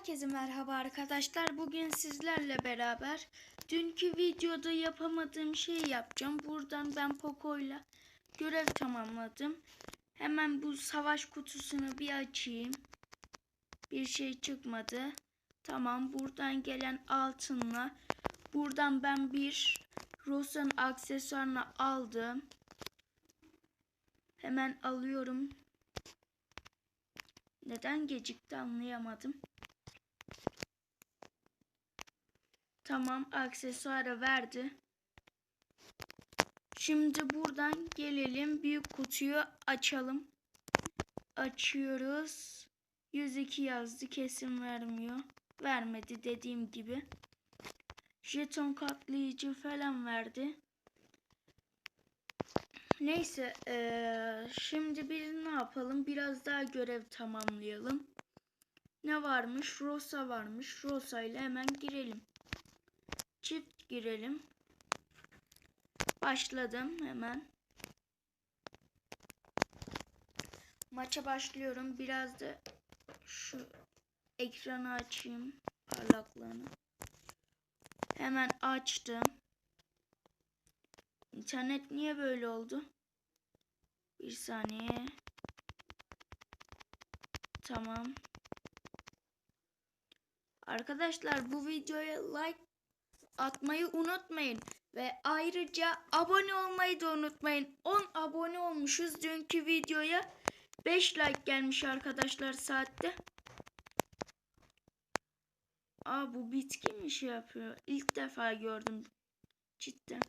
Herkese merhaba arkadaşlar. Bugün sizlerle beraber dünkü videoda yapamadığım şeyi yapacağım. Buradan ben Poco'yla görev tamamladım. Hemen bu savaş kutusunu bir açayım. Bir şey çıkmadı. Tamam buradan gelen altınla buradan ben bir Rosa'nın aksesuarını aldım. Hemen alıyorum. Neden gecikti anlayamadım. Tamam aksesuarı verdi. Şimdi buradan gelelim büyük kutuyu açalım. Açıyoruz. 102 yazdı kesin vermiyor. Vermedi dediğim gibi. Jeton katlayıcı falan verdi. Neyse eee, şimdi biz ne yapalım? Biraz daha görev tamamlayalım. Ne varmış? Rosa varmış. Rosa ile hemen girelim. Çift girelim. Başladım hemen. Maça başlıyorum. Biraz da şu ekranı açayım. Parlaklığını. Hemen açtım. İnternet niye böyle oldu? Bir saniye. Tamam. Arkadaşlar bu videoya like atmayı unutmayın. Ve ayrıca abone olmayı da unutmayın. 10 abone olmuşuz dünkü videoya. 5 like gelmiş arkadaşlar saatte. Aa bu bitki mi şey yapıyor? İlk defa gördüm. Cidden.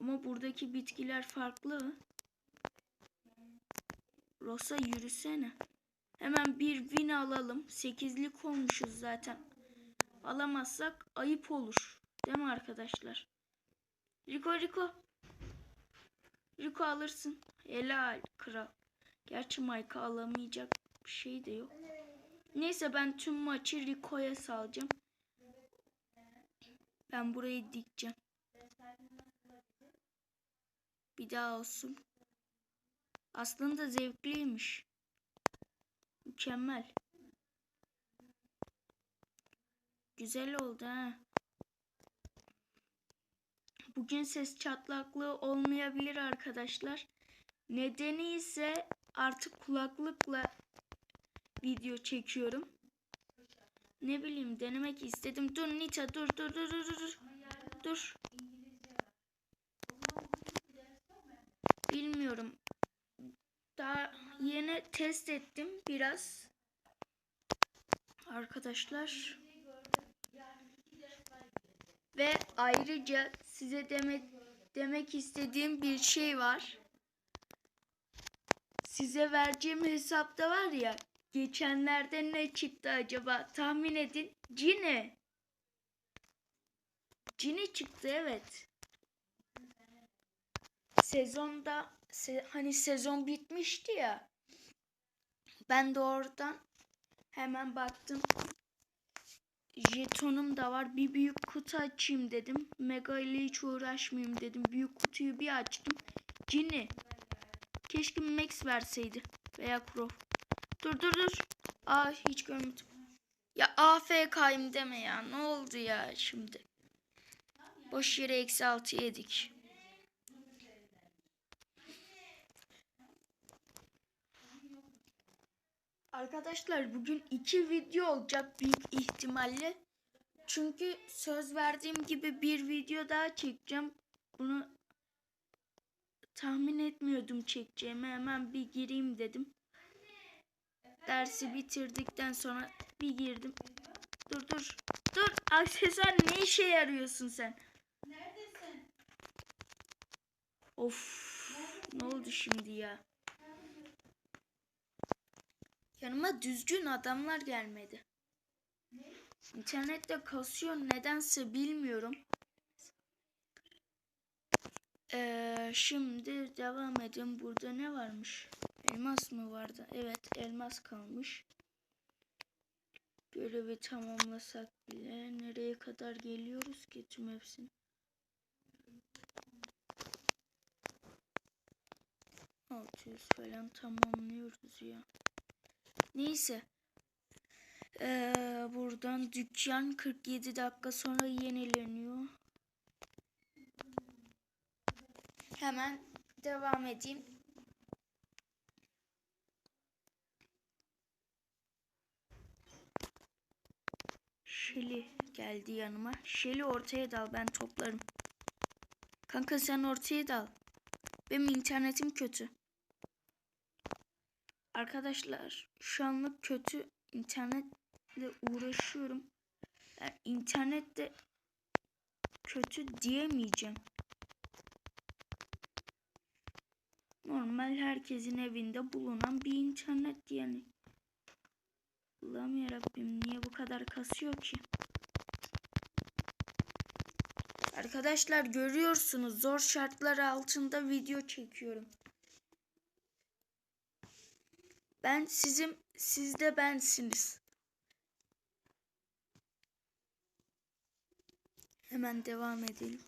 Ama buradaki bitkiler farklı. Rosa yürüsene. Hemen bir win alalım. Sekizlik olmuşuz zaten. Alamazsak ayıp olur. Değil mi arkadaşlar? Rico Rico. Rico alırsın. Helal kral. Gerçi Mike'ı alamayacak bir şey de yok. Neyse ben tüm maçı Rico'ya salacağım. Ben burayı dikeceğim. Bir daha olsun. Aslında zevkliymiş. Mükemmel. Güzel oldu ha. Bugün ses çatlaklığı olmayabilir arkadaşlar. Nedeni ise artık kulaklıkla video çekiyorum. Ne bileyim denemek istedim. Dur Nita dur dur dur dur dur. Dur. Bilmiyorum. Daha yeni test ettim biraz. Arkadaşlar. Ve ayrıca size demek demek istediğim bir şey var. Size vereceğim hesapta var ya. Geçenlerde ne çıktı acaba? Tahmin edin. Cine. Cine çıktı evet. Sezonda se, hani sezon bitmişti ya. Ben de oradan hemen baktım. Jetonum da var. Bir büyük kutu açayım dedim. Mega ile hiç uğraşmayayım dedim. Büyük kutuyu bir açtım. Cini. Keşke Max verseydi. Veya Crow. Dur dur dur. Aa hiç görmedim. Ya AFK'yım deme ya. Ne oldu ya şimdi? Boş yere eksi altı yedik. Arkadaşlar bugün iki video olacak büyük ihtimalle. Çünkü söz verdiğim gibi bir video daha çekeceğim. Bunu tahmin etmiyordum çekeceğimi. Hemen bir gireyim dedim. Dersi bitirdikten sonra bir girdim. Dur dur. Dur aksesuar ne işe yarıyorsun sen? Neredesin? Of ne oldu şimdi ya? Yanıma düzgün adamlar gelmedi. İnternette kasıyor nedense bilmiyorum. Ee, şimdi devam edin. Burada ne varmış? Elmas mı vardı? Evet elmas kalmış. Görevi tamamlasak bile nereye kadar geliyoruz ki tüm hepsini? 600 falan tamamlıyoruz ya. Neyse. Ee, buradan dükkan 47 dakika sonra yenileniyor. Hemen devam edeyim. Şeli geldi yanıma. Şeli ortaya dal ben toplarım. Kanka sen ortaya dal. Benim internetim kötü. Arkadaşlar şu anlık kötü internetle uğraşıyorum. Yani internette kötü diyemeyeceğim. Normal herkesin evinde bulunan bir internet yani. Allah'ım yarabbim niye bu kadar kasıyor ki? Arkadaşlar görüyorsunuz zor şartlar altında video çekiyorum. Ben sizin, siz de bensiniz. Hemen devam edelim.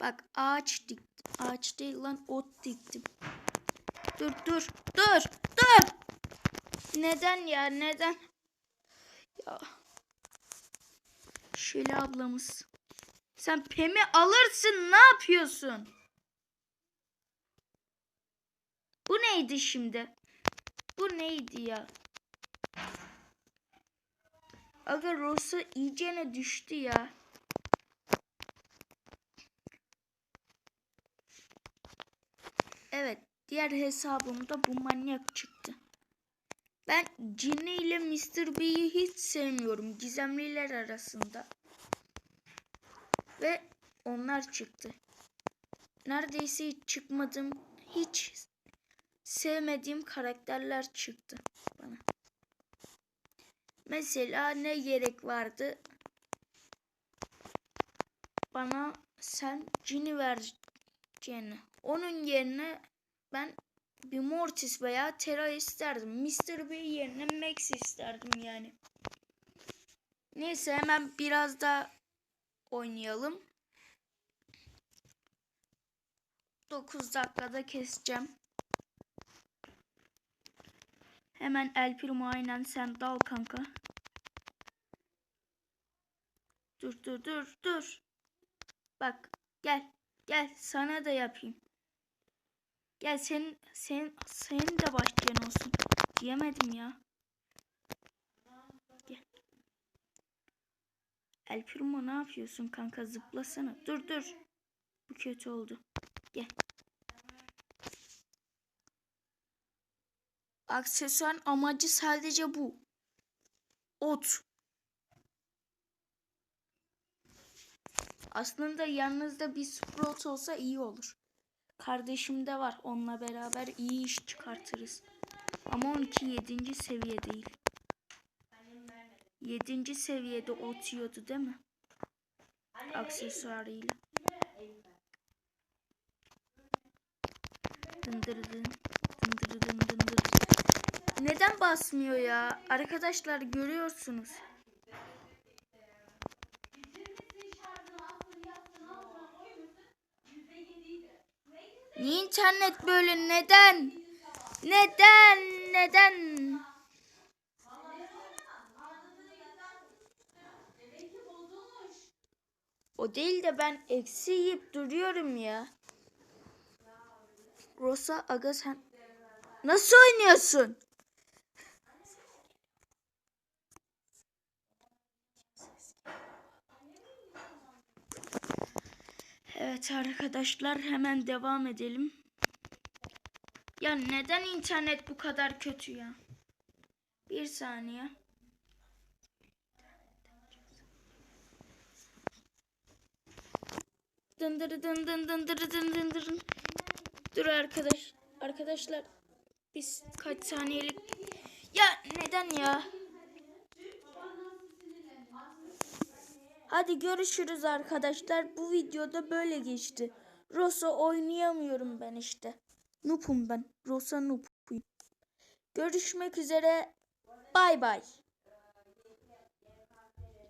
Bak ağaç diktim. Ağaç değil lan ot diktim. Dur dur dur dur. Neden ya neden? Ya. Şöyle ablamız. Sen Pem'i alırsın ne yapıyorsun? Bu neydi şimdi? Bu neydi ya? Aga Rosa iyicene düştü ya. Evet, diğer hesabımda bu manyak çıktı. Ben Ginny ile Mr. B'yi hiç sevmiyorum gizemliler arasında. Ve onlar çıktı. Neredeyse hiç çıkmadım, hiç sevmediğim karakterler çıktı bana. Mesela ne gerek vardı? Bana sen Ginny vereceğini. Onun yerine ben bir Mortis veya Terra isterdim. Mr. B yerine Max isterdim yani. Neyse hemen biraz da oynayalım. 9 dakikada keseceğim. Hemen El Primo aynen sen dal kanka. Dur dur dur dur. Bak gel gel sana da yapayım. Gel senin sen senin de başlayan olsun. Diyemedim ya. El ne yapıyorsun kanka zıplasana. Dur dur. Bu kötü oldu. Gel. Aksesuarın amacı sadece bu. Ot. Aslında yanınızda bir Sprout olsa iyi olur. Kardeşim de var. Onunla beraber iyi iş çıkartırız. Ama 12 7. seviye değil. 7. seviyede ot yiyordu değil mi? Aksesuarıyla. Dındırıdın. Dındırıdın dındır. Neden basmıyor ya? Arkadaşlar görüyorsunuz. Niye internet böyle? Neden? Neden? Neden? Değil de ben eksi yiyip duruyorum ya. Rosa aga sen nasıl oynuyorsun? Evet arkadaşlar hemen devam edelim. Ya neden internet bu kadar kötü ya? Bir saniye. Dındırı dın dın dındırı dın. Dur arkadaş. Arkadaşlar biz kaç saniyelik ya neden ya? Hadi görüşürüz arkadaşlar. Bu videoda böyle geçti. Rosa oynayamıyorum ben işte. Noob'um ben. Rosa noob'uyum. Görüşmek üzere. Bay bay.